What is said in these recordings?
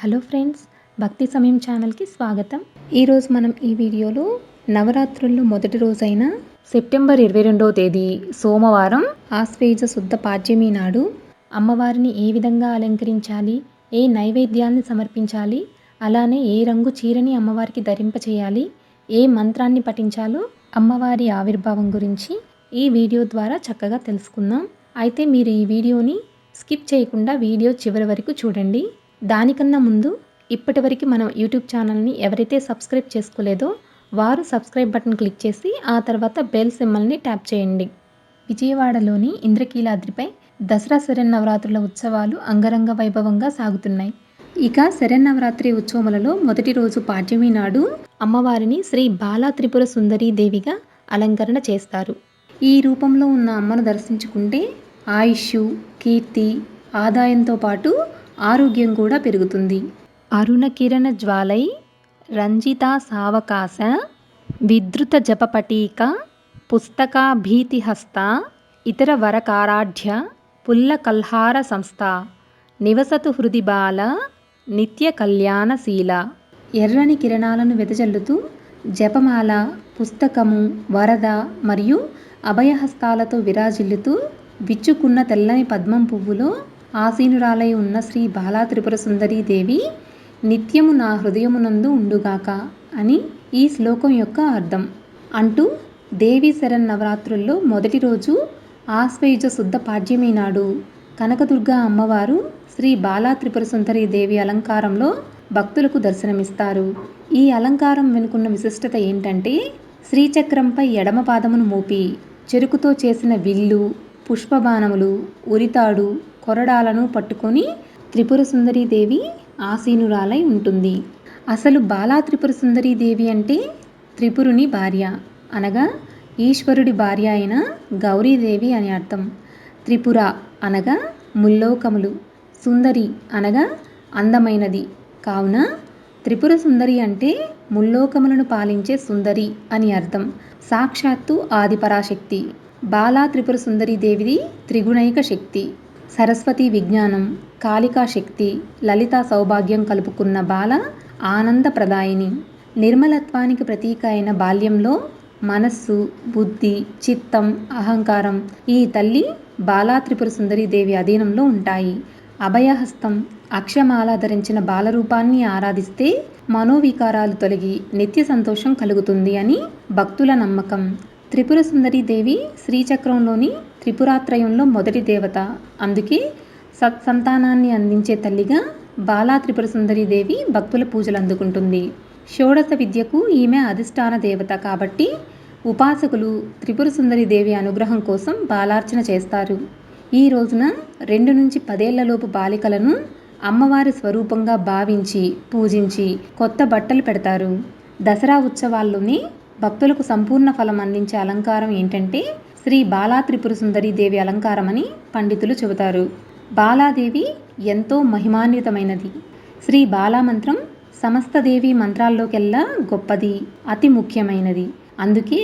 Hello friends భక్తి సమయం ఛానల్కి స్వాగతం. ఈరోజు మనం ఈ వీడియోలో నవరాత్రుల్లో మొదటి రోజైన సెప్టెంబర్ ఇరవై రెండవ తేదీ సోమవారం ఆశ్వేజ శుద్ధ పాడ్యమి నాడు అమ్మవారిని ఏ విధంగా అలంకరించాలి ఏ నైవేద్యాన్ని సమర్పించాలి అలానే ఏ రంగు చీరని అమ్మవారికి ధరింపచేయాలి ఏ మంత్రాన్ని పఠించాలో అమ్మవారి ఆవిర్భావం గురించి ఈ వీడియో ద్వారా చక్కగా తెలుసుకుందాం. అయితే మీరు ఈ వీడియోని స్కిప్ చేయకుండా వీడియో చివరి వరకు చూడండి. దానికన్నా ముందు ఇప్పటివరకు మనం యూట్యూబ్ ఛానల్ని ఎవరైతే సబ్స్క్రైబ్ చేసుకోలేదో వారు సబ్స్క్రైబ్ బటన్ క్లిక్ చేసి ఆ తర్వాత బెల్ సింబల్ని ట్యాప్ చేయండి. విజయవాడలోని ఇంద్రకీలాద్రిపై దసరా శరన్నవరాత్రుల ఉత్సవాలు అంగరంగ వైభవంగా సాగుతున్నాయి. ఇక శరన్నవరాత్రి ఉత్సవములలో మొదటి రోజు పాడ్యమి నాడు అమ్మవారిని శ్రీ బాలా త్రిపుర సుందరీ దేవిగా అలంకరణ చేస్తారు. ఈ రూపంలో ఉన్న అమ్మను దర్శించుకుంటే ఆయుష్ కీర్తి ఆదాయంతో పాటు ఆరోగ్యం కూడా పెరుగుతుంది. అరుణ కిరణ జ్వాలై రంజిత సావకాశ విద్రుత జపపటీక పుస్తకాభీతిహస్త ఇతర వరకారాఢ్య పుల్ల కల్హార సంస్థ నివసతు హృది బాల నిత్య కళ్యాణశీల ఎర్రని కిరణాలను వెదజల్లుతూ జపమాల పుస్తకము వరద మరియు అభయహస్తాలతో విరాజిల్లుతూ విచ్చుకున్న తెల్లని పద్మం పువ్వులో ఆసీనురాలై ఉన్న శ్రీ బాలా త్రిపుర దేవి నిత్యము నా హృదయమునందు ఉండుగాక అని ఈ శ్లోకం యొక్క అర్థం. అంటూ దేవి శరణ్ నవరాత్రుల్లో మొదటి రోజు ఆశ్వయుజ శుద్ధ పాడ్యమి నాడు కనకదుర్గ అమ్మవారు శ్రీ బాలా త్రిపుర సుందరి దేవి అలంకారంలో భక్తులకు దర్శనమిస్తారు. ఈ అలంకారం వెనుకున్న విశిష్టత ఏంటంటే శ్రీచక్రంపై ఎడమ పాదమును మోపి చెరుకుతో చేసిన విల్లు పుష్పబాణములు ఉరితాడు కొరడాలను పట్టుకొని త్రిపుర దేవి ఆసీనురాలై ఉంటుంది. అసలు బాలా త్రిపుర దేవి అంటే త్రిపురుని భార్య. అనగా ఈశ్వరుడి భార్య అయిన గౌరీదేవి అని అర్థం. త్రిపుర అనగా ముల్లోకములు. సుందరి అనగా అందమైనది. కావున త్రిపుర సుందరి అంటే ముల్లోకములను పాలించే సుందరి అని అర్థం. సాక్షాత్తు ఆదిపరాశక్తి. బాలా త్రిపుర సుందరి దేవిది త్రిగుణైక శక్తి. సరస్వతి విజ్ఞానం కాళికా శక్తి లలిత సౌభాగ్యం కలుపుకున్న బాల ఆనందప్రదాయిని నిర్మలత్వానికి ప్రతీక అయిన బాల్యంలో మనస్సు బుద్ధి చిత్తం అహంకారం ఈ తల్లి బాలా త్రిపుర దేవి అధీనంలో ఉంటాయి. అభయహస్తం అక్షమాల ధరించిన బాలరూపాన్ని ఆరాధిస్తే మనోవికారాలు తొలగి నిత్య సంతోషం కలుగుతుంది అని భక్తుల నమ్మకం. త్రిపుర సుందరి దేవి శ్రీచక్రంలోని త్రిపురాత్రయంలో మొదటి దేవత. అందుకే సత్సంతానాన్ని అందించే తల్లిగా బాలా త్రిపుర సుందరి దేవి భక్తుల పూజలు అందుకుంటుంది. షోడశ విద్యకు ఈమె అధిష్టాన దేవత కాబట్టి ఉపాసకులు త్రిపుర సుందరి దేవి అనుగ్రహం కోసం బాలార్చన చేస్తారు. ఈ రోజున రెండు నుంచి పదేళ్ళలోపు బాలికలను అమ్మవారి స్వరూపంగా భావించి పూజించి కొత్త బట్టలు పెడతారు. దసరా ఉత్సవాల్లోని భక్తులకు సంపూర్ణ ఫలం అందించే అలంకారం ఏంటంటే శ్రీ బాలా త్రిపుర సుందరీ దేవి అలంకారం అని పండితులు చెబుతారు. బాలాదేవి ఎంతో మహిమాన్వితమైనది. శ్రీ బాలామంత్రం సమస్త దేవి మంత్రాల్లోకెల్లా గొప్పది అతి ముఖ్యమైనది. అందుకే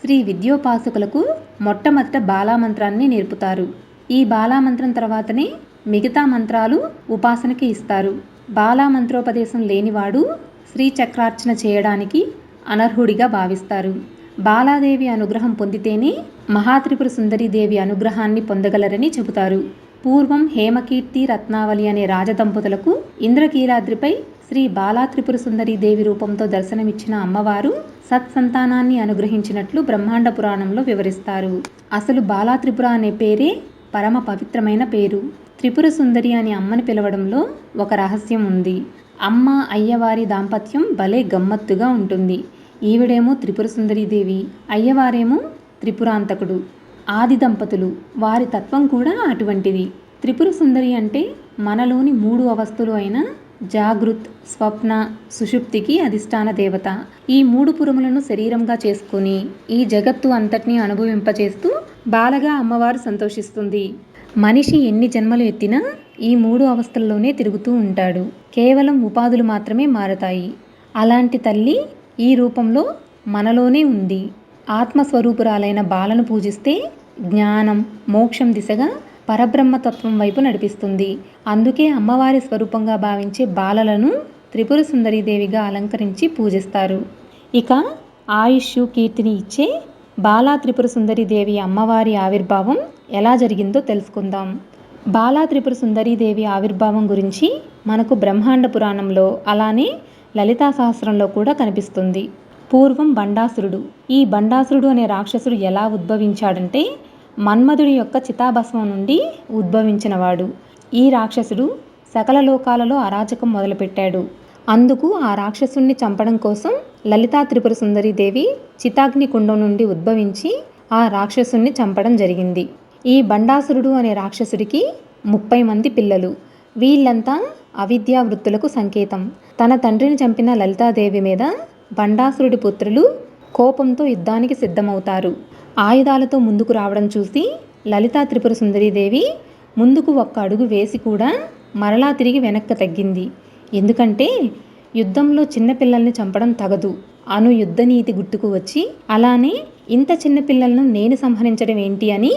శ్రీ విద్యోపాసకులకు మొట్టమొదట బాలామంత్రాన్ని నేర్పుతారు. ఈ బాలామంత్రం తర్వాతనే మిగతా మంత్రాలు ఉపాసనకి ఇస్తారు. బాలామంత్రోపదేశం లేనివాడు శ్రీ చక్రార్చన చేయడానికి అనర్హుడిగా భావిస్తారు. బాలాదేవి అనుగ్రహం పొందితేనే మహాత్రిపుర సుందరీదేవి అనుగ్రహాన్ని పొందగలరని చెబుతారు. పూర్వం హేమకీర్తి రత్నావళి అనే రాజదంపతులకు ఇంద్రకీలాద్రిపై శ్రీ బాలాత్రిపుర దేవి రూపంతో దర్శనమిచ్చిన అమ్మవారు సత్సంతానాన్ని అనుగ్రహించినట్లు బ్రహ్మాండ పురాణంలో వివరిస్తారు. అసలు బాలాత్రిపుర అనే పేరే పరమ పవిత్రమైన పేరు. త్రిపుర సుందరి అని అమ్మని పిలవడంలో ఒక రహస్యం ఉంది. అమ్మ అయ్యవారి దాంపత్యం భలే గమ్మత్తుగా ఉంటుంది. ఈవిడేమో త్రిపుర దేవి అయ్యవారేమో త్రిపురాంతకుడు ఆది దంపతులు. వారి తత్వం కూడా అటువంటిది. త్రిపుర సుందరి అంటే మనలోని మూడు అవస్థలు అయిన జాగృత్ స్వప్న సుషుప్తికి అధిష్టాన దేవత. ఈ మూడు పురములను శరీరంగా చేసుకుని ఈ జగత్తు అంతటినీ అనుభవింపచేస్తూ బాలగా అమ్మవారు సంతోషిస్తుంది. మనిషి ఎన్ని జన్మలు ఎత్తినా ఈ మూడు అవస్థల్లోనే తిరుగుతూ ఉంటాడు. కేవలం ఉపాధులు మాత్రమే మారతాయి. అలాంటి తల్లి ఈ రూపంలో మనలోనే ఉంది. ఆత్మస్వరూపురాలైన బాలను పూజిస్తే జ్ఞానం మోక్షం దిశగా పరబ్రహ్మతత్వం వైపు నడిపిస్తుంది. అందుకే అమ్మవారి స్వరూపంగా భావించే బాలలను త్రిపుర సుందరీదేవిగా అలంకరించి పూజిస్తారు. ఇక ఆయుష్ కీర్తిని ఇచ్చే బాలా త్రిపుర సుందరీదేవి అమ్మవారి ఆవిర్భావం ఎలా జరిగిందో తెలుసుకుందాం. బాలా త్రిపుర సుందరీదేవి ఆవిర్భావం గురించి మనకు బ్రహ్మాండ పురాణంలో అలానే లలితా సహస్రంలో కూడా కనిపిస్తుంది. పూర్వం బండాసురుడు. ఈ బండాసురుడు అనే రాక్షసుడు ఎలా ఉద్భవించాడంటే మన్మధుడి యొక్క చితాభస్మం నుండి ఉద్భవించినవాడు. ఈ రాక్షసుడు సకల లోకాలలో అరాచకం మొదలుపెట్టాడు. అందుకు ఆ రాక్షసుణ్ణి చంపడం కోసం లలితా త్రిపుర సుందరీదేవి చితాగ్ని కుండం నుండి ఉద్భవించి ఆ రాక్షసుణ్ణి చంపడం జరిగింది. ఈ బండాసురుడు అనే రాక్షసుడికి ముప్పై మంది పిల్లలు. వీళ్ళంతా అవిద్యా వృత్తులకు సంకేతం. తన తండ్రిని చంపిన లలితాదేవి మీద బండాసురుడి పుత్రులు కోపంతో యుద్ధానికి సిద్ధమవుతారు. ఆయుధాలతో ముందుకు రావడం చూసి లలితా త్రిపుర సుందరీదేవి ముందుకు ఒక్క అడుగు వేసి కూడా మరలా తిరిగి వెనక్కి తగ్గింది. ఎందుకంటే యుద్ధంలో చిన్నపిల్లల్ని చంపడం తగదు. అను యుద్ధనీతి గుర్తుకు వచ్చి అలానే ఇంత చిన్నపిల్లలను నేను సంహరించడం ఏంటి అని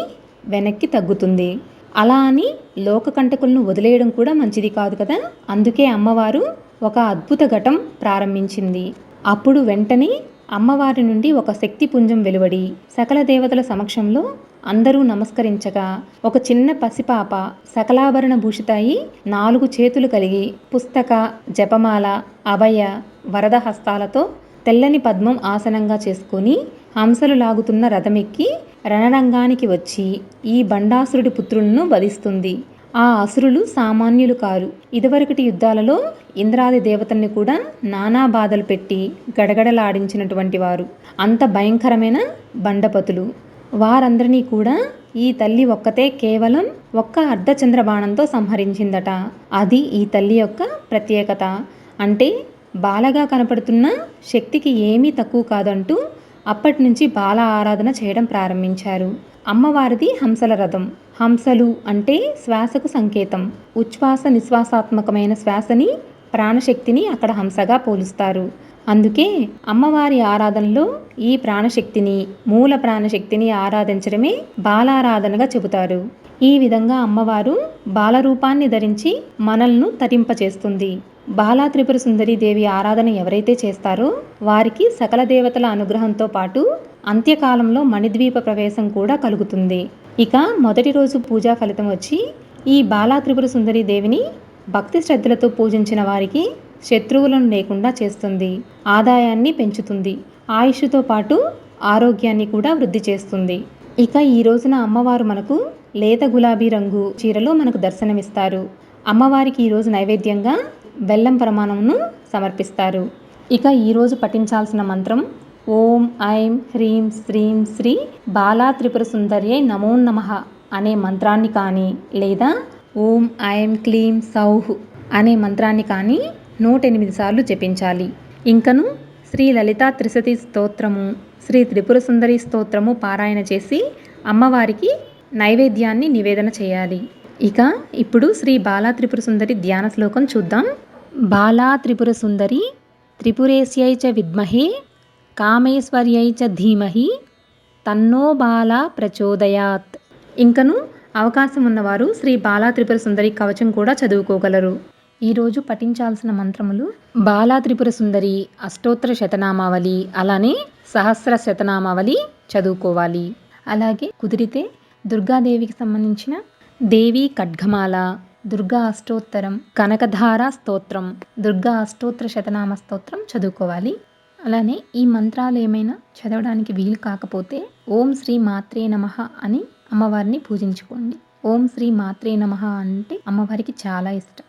వెనక్కి తగ్గుతుంది. అలా అని లోకకంటకులను వదిలేయడం కూడా మంచిది కాదు కదా? అందుకే అమ్మవారు ఒక అద్భుత ఘటం ప్రారంభించింది. అప్పుడు వెంటనే అమ్మవారి నుండి ఒక శక్తి పుంజం వెలువడి సకల దేవతల సమక్షంలో అందరూ నమస్కరించగా ఒక చిన్న పసిపాప సకలాభరణ భూషితాయి నాలుగు చేతులు కలిగి పుస్తక జపమాల అభయ వరద హస్తాలతో తెల్లని పద్మం ఆసనంగా చేసుకొని హంసలు లాగుతున్న రథమెక్కి రణరంగానికి వచ్చి ఈ బండాసురుడి పుత్రులను వధిస్తుంది. ఆ అసురులు సామాన్యులు కారు. ఇదివరకటి యుద్ధాలలో ఇంద్రాది దేవతల్ని కూడా నానా బాధలు పెట్టి గడగడలాడించినటువంటి వారు. అంత భయంకరమైన బండపతులు. వారందరినీ కూడా ఈ తల్లి ఒక్కతే కేవలం ఒక్క అర్ధచంద్ర బాణంతో సంహరించిందట. అది ఈ తల్లి యొక్క ప్రత్యేకత. అంటే బాలగా కనపడుతున్న శక్తికి ఏమీ తక్కువ కాదంటూ అప్పటి నుంచి బాల ఆరాధన చేయడం ప్రారంభించారు. అమ్మవారిది హంసల రథం. హంసలు అంటే శ్వాసకు సంకేతం. ఉచ్ఛ్వాస నిశ్వాసాత్మకమైన శ్వాసని ప్రాణశక్తిని అక్కడ హంసగా పోలుస్తారు. అందుకే అమ్మవారి ఆరాధనలో ఈ ప్రాణశక్తిని మూల ప్రాణశక్తిని ఆరాధించడమే బాలారాధనగా చెబుతారు. ఈ విధంగా అమ్మవారు బాలరూపాన్ని ధరించి మనల్ను తరింపచేస్తుంది. బాలా త్రిపుర సుందరి దేవి ఆరాధన ఎవరైతే చేస్తారో వారికి సకల దేవతల అనుగ్రహంతో పాటు అంత్యకాలంలో మణిద్వీప ప్రవేశం కూడా కలుగుతుంది. ఇక మొదటి రోజు పూజా ఫలితం వచ్చి ఈ బాలా త్రిపుర సుందరి దేవిని భక్తి శ్రద్ధలతో పూజించిన వారికి శత్రువులను లేకుండా చేస్తుంది. ఆదాయాన్ని పెంచుతుంది. ఆయుష్తో పాటు ఆరోగ్యాన్ని కూడా వృద్ధి చేస్తుంది. ఇక ఈ రోజున అమ్మవారు మనకు లేత గులాబీ రంగు చీరలో మనకు దర్శనమిస్తారు. అమ్మవారికి ఈరోజు నైవేద్యంగా బెల్లం ప్రమాణమును సమర్పిస్తారు. ఇక ఈరోజు పఠించాల్సిన మంత్రం ఓం ఐం హ్రీం శ్రీం శ్రీ బాలా త్రిపుర సుందర్యై నమో నమః అనే మంత్రాన్ని కానీ లేదా ఓం ఐం క్లీం సౌహ్ అనే మంత్రాన్ని కానీ నూట ఎనిమిది సార్లు జపించాలి. ఇంకను శ్రీ లలితా త్రిసతి స్తోత్రము శ్రీ త్రిపుర సుందరి స్తోత్రము పారాయణ చేసి అమ్మవారికి నైవేద్యాన్ని నివేదన చేయాలి. ఇక ఇప్పుడు శ్రీ బాలా త్రిపుర సుందరి ధ్యాన శ్లోకం చూద్దాం. బాలా త్రిపుర సుందరి త్రిపురేశ్యై చ విద్మహే కామేశ్వర్యై చ ధీమహి తన్నో బాలా ప్రచోదయాత్. ఇంకను అవకాశం ఉన్నవారు శ్రీ బాలా త్రిపుర సుందరి కవచం కూడా చదువుకోగలరు. ఈరోజు పఠించాల్సిన మంత్రములు బాలా త్రిపుర సుందరి అష్టోత్తర శతనామావళి అలానే సహస్ర శతనామావళి చదువుకోవాలి. అలాగే కుదిరితే దుర్గాదేవికి సంబంధించిన దేవి ఖడ్గమాల దుర్గా అష్టోత్తరం కనకధార స్తోత్రం దుర్గా అష్టోత్తర శతనామ స్తోత్రం చదువుకోవాలి. అలానే ఈ మంత్రాలు ఏమైనా చదవడానికి వీలు కాకపోతే ఓం శ్రీ మాత్రే నమ అని అమ్మవారిని పూజించుకోండి. ఓం శ్రీ మాత్రే నమ అంటే అమ్మవారికి చాలా ఇష్టం.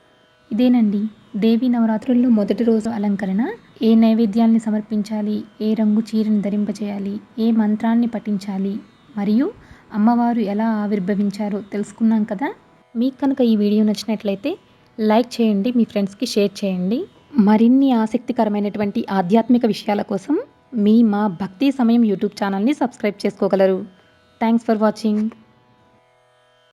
ఇదేనండి దేవి నవరాత్రుల్లో మొదటి రోజు అలంకరణ. ఏ నైవేద్యాల్ని సమర్పించాలి? ఏ రంగు చీరను ధరింపచేయాలి? ఏ మంత్రాన్ని పఠించాలి? మరియు అమ్మవారు ఎలా ఆవిర్భవించారో తెలుసుకున్నాం కదా? మీకు కనుక ఈ వీడియో నచ్చినట్లయితే లైక్ చేయండి మీ ఫ్రెండ్స్కి షేర్ చేయండి. మరిన్ని ఆసక్తికరమైనటువంటి ఆధ్యాత్మిక విషయాల కోసం మీ మా భక్తి సమయం యూట్యూబ్ ఛానల్ని సబ్స్క్రైబ్ చేసుకోగలరు. Thanks for watching.